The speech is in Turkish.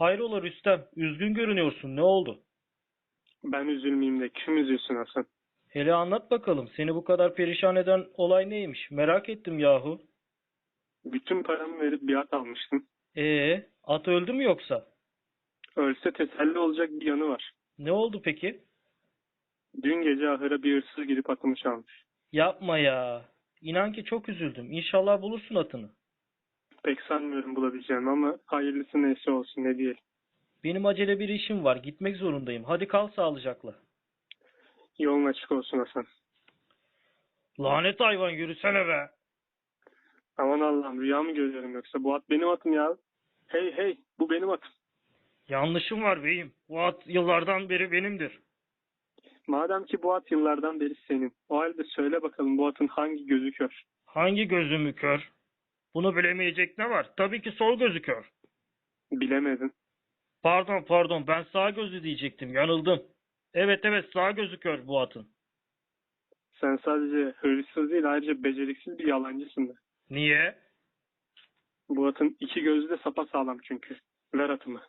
Hayrola Rüstem, üzgün görünüyorsun. Ne oldu? Ben üzülmeyeyim de kim üzülsün Hasan? Hele anlat bakalım. Seni bu kadar perişan eden olay neymiş? Merak ettim yahu. Bütün paramı verip bir at almıştım. Ee, at öldü mü yoksa? Ölse teselli olacak bir yanı var. Ne oldu peki? Dün gece ahıra bir hırsız girip atımı çalmış. Yapma ya. İnan ki çok üzüldüm. İnşallah bulursun atını. Pek sanmıyorum bulabileceğim ama hayırlısı neyse olsun ne diyelim. Benim acele bir işim var. Gitmek zorundayım. Hadi kal sağlıcakla. Yolun açık olsun Hasan. Lanet hayvan yürüsene be. Aman Allah'ım rüya mı görüyorum yoksa bu at benim atım ya. Hey hey bu benim atım. Yanlışım var beyim. Bu at yıllardan beri benimdir. Madem ki bu at yıllardan beri senin. O halde söyle bakalım bu atın hangi gözü kör? Hangi gözümü kör? Bunu bilemeyecek ne var? Tabii ki sol gözü kör. Bilemedin. Pardon pardon ben sağ gözü diyecektim. Yanıldım. Evet evet sağ gözü kör bu atın. Sen sadece hırsız değil ayrıca beceriksiz bir yalancısın da. Niye? Bu atın iki gözü de sapasağlam çünkü. Ver atımı.